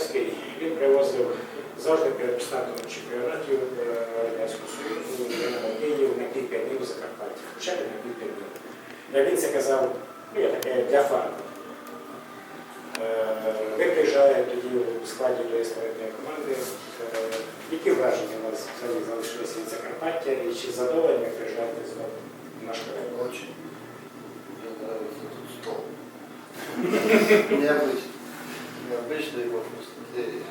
Михайловський, він привозив завжди перед стартом чемпіонатів е, Радянського Союзу Динамо Київ на кілька днів Закарпаття. Хоча б на кілька днів. Як він це казав, ну, я таке для фану. Е, Ви приїжджаєте тоді у складі тої славетної команди. Е, Які враження у вас взагалі залишилися від Закарпаття і чи задоволені ви приїжджаєте знову в наш край? Очень. Мне нравится тут стол. Необычный.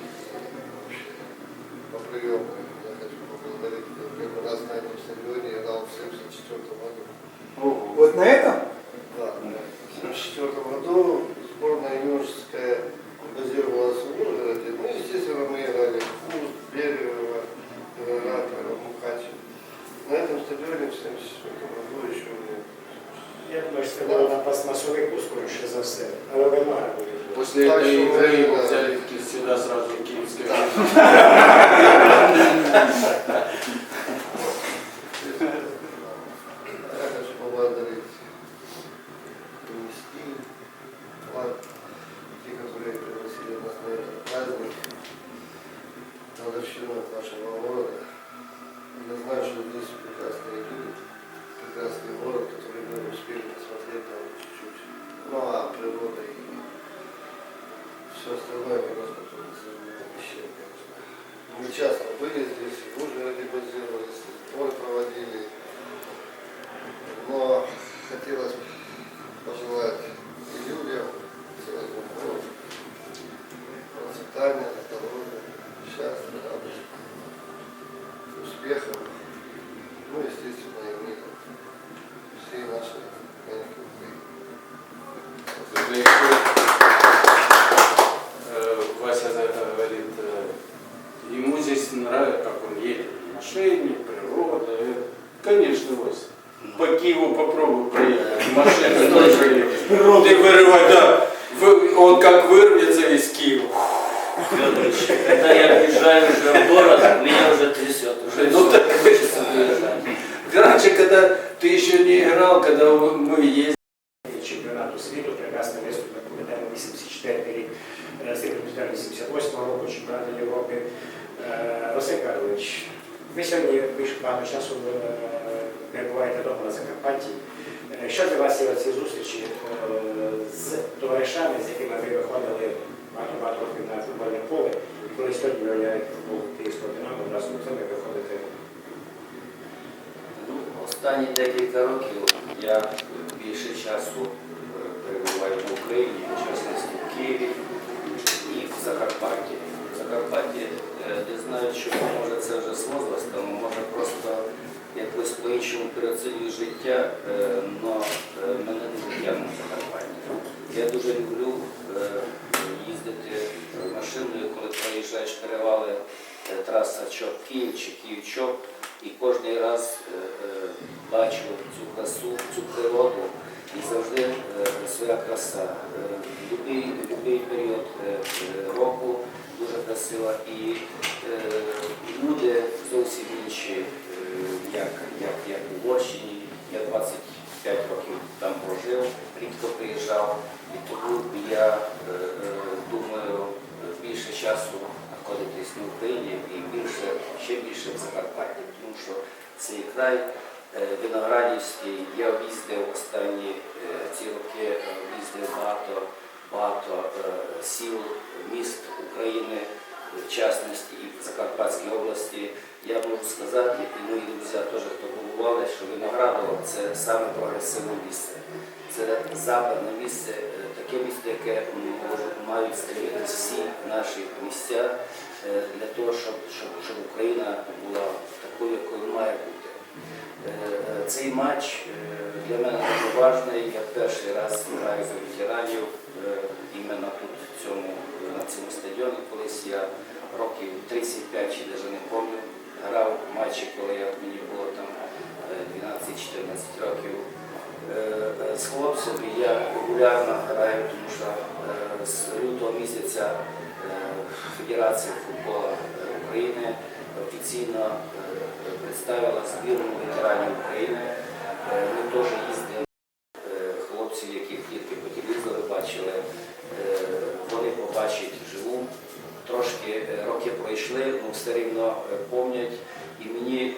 После Так этой что игры мы, да. взяли таки сюда сразу киевское. Я Ты вырывай, да. Вы- Он как вырвется из Киева. Федорович, когда я приезжаю уже в город, меня уже трясет. Уже Ну всё, так хочется выезжать. Раньше, когда ты еще не играл, когда мы ездили, чемпіонату світу, прекрасний виступ, ми пам'ятаємо 84 рік, е, Срібний медаль 88 року, чемпіонату Європи. Е, Василь Карлович, ви сьогодні більш багато часу е, перебуваєте вдома на Закарпатті. Е, Що для вас є ці зустрічі виходили багато-багато років на футбольне поле, і коли сьогодні виявляєте футбол Київського Динамо, разом з ними виходите Ну, Останні декілька років я більше часу е, перебуваю в Україні, в частності в Києві і в Закарпатті. В Закарпатті е, не знаю, чому, може це вже з возрастом, може просто якось по-іншому переоцінюю життя, але мене не тягне в Закарпатті. Я дуже люблю е, їздити машиною, коли проїжджаєш перевали е, траса Чоп-Київ чи Київ-Чоп, і кожен раз е, е, бачу цю красу, цю природу і завжди своя краса. Любий період року дуже красива і люди зовсім інші, як, як, як у Угорщині. Я 25 років там прожив, рідко приїжджав, і тому я думаю часу знаходитись на Україні і більше, ще більше в Закарпатті, тому що цей край е, Виноградівський, я об'їздив останні е, ці роки, е, об'їздив багато, багато сіл, міст України, в частності і в Закарпатській області. Я можу сказати, і мої друзі теж, хто побували, що Виноградово це саме прогресивне місце. Це западне місце, е, таке місце, яке мають створитися всі наші місця е, для того, щоб, щоб, щоб Україна була такою, якою має бути. Е, Цей матч для мене дуже важний. Я перший раз граю за ветеранів е, я регулярно граю, тому що е, з лютого місяця е, Федерація футболу е, України офіційно представила збірну ветеранів України. Ми теж їздили хлопці, яких тільки по телевізору бачили, вони побачать живу трошки роки пройшли, ну все рівно помнять. І мені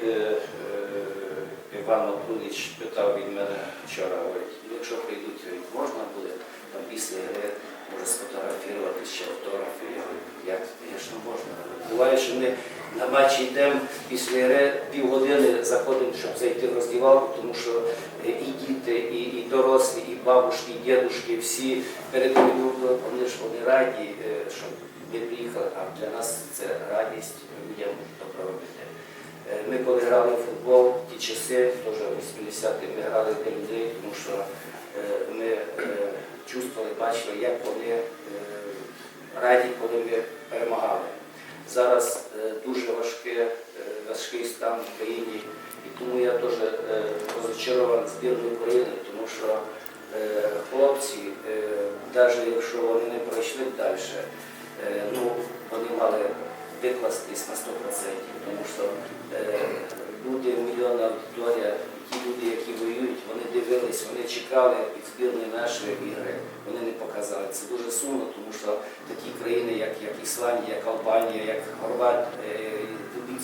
Іван Матулич питав від мене вчора, говорить, «Ну, якщо прийдуть, можна буде там після гри, може сфотографувати ще автографи. Я говорю, як, звісно, можна. Буває, що ми на матчі йдемо після гри півгодини заходимо, щоб зайти в роздівалку, тому що і діти, і, і дорослі, і бабушки, і дідушки, всі перед ними вони ж вони раді, е, що ми приїхали, а для нас це радість людям добро робити. Е, Ми коли грали в футбол, часи, теж в 80-ті, ми грали для людей, тому що е, ми е, чувствували, бачили, як вони е, раді, коли ми перемагали. Зараз дуже важке, е, важкий стан в країні, і тому я е, розочарований збірною України, тому що хлопці, навіть якщо вони не пройшли далі, ну, вони мали викластись на 100%, тому що е, люди, мільйонна аудиторія, ті люди, які воюють, вони дивились, вони чекали від збірної нашої ігри, вони не показали. Це дуже сумно, тому що такі країни, як, як Ісландія, як Албанія, як Хорват, е,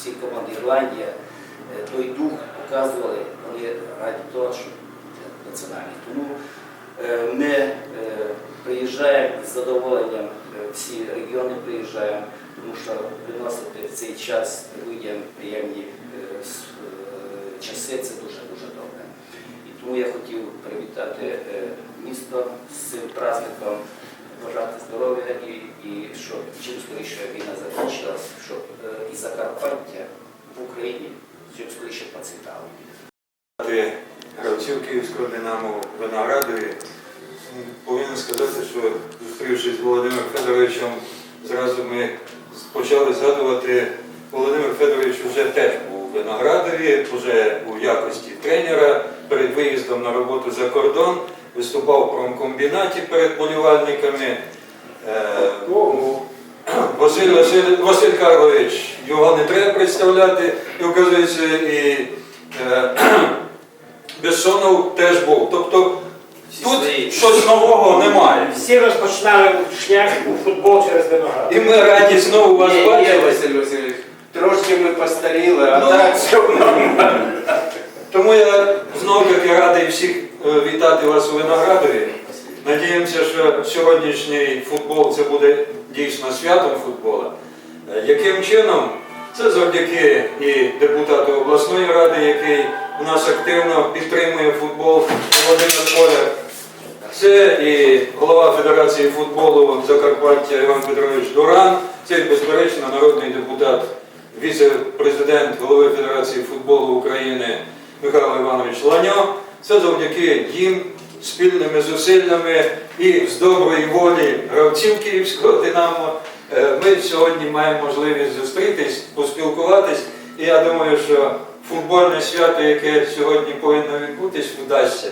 ці команди Ірландія, е, той дух показували, вони раді того, що національні. Тому е, ми приїжджаємо з задоволенням, всі регіони приїжджаємо, тому що приносити в цей час людям приємні е, с- е, часи це дуже-дуже добре. І тому я хотів привітати е, місто з цим праздником, бажати здоров'я і, і щоб чим скоріше війна закінчилась, щоб е, і Закарпаття в Україні чим скоріше процвітало. Гравців Київського Динамо Виноградові. Повинен сказати, що зустрівшись з Володимиром Федоровичем, зразу ми почали згадувати, Володимир Федорович вже теж був у Виноградові, вже у якості тренера, виїздом на роботу за кордон, виступав в промкомбінаті перед болівальниками. Е, Василь, Василь, Василь Карлович, його не треба представляти, і оказується, і е, Бессонов теж був. Тобто тут щось нового немає. Всі розпочинали шлях у футбол через виноград. І ми раді знову вас ні. Василь Васильович, трошки ми постаріли, а Ну, так все нормально. Тому я знову таки радий всіх е, вітати вас у Виноградові. Надіємося, що сьогоднішній футбол це буде дійсно святом футбола. Е, Яким чином? Це завдяки і депутату обласної ради, який у нас активно підтримує футбол Володимир Поляк. Це і голова Федерації футболу Закарпаття Іван Петрович Дуран, це безперечно народний депутат, віце-президент голови Федерації футболу України Михайло Іванович Ланьо. Це завдяки їм спільними зусиллями і з доброї волі гравців Київського Динамо. е, Ми сьогодні маємо можливість зустрітись, поспілкуватись. І я думаю, що футбольне свято, яке сьогодні повинно відбутись, вдасться.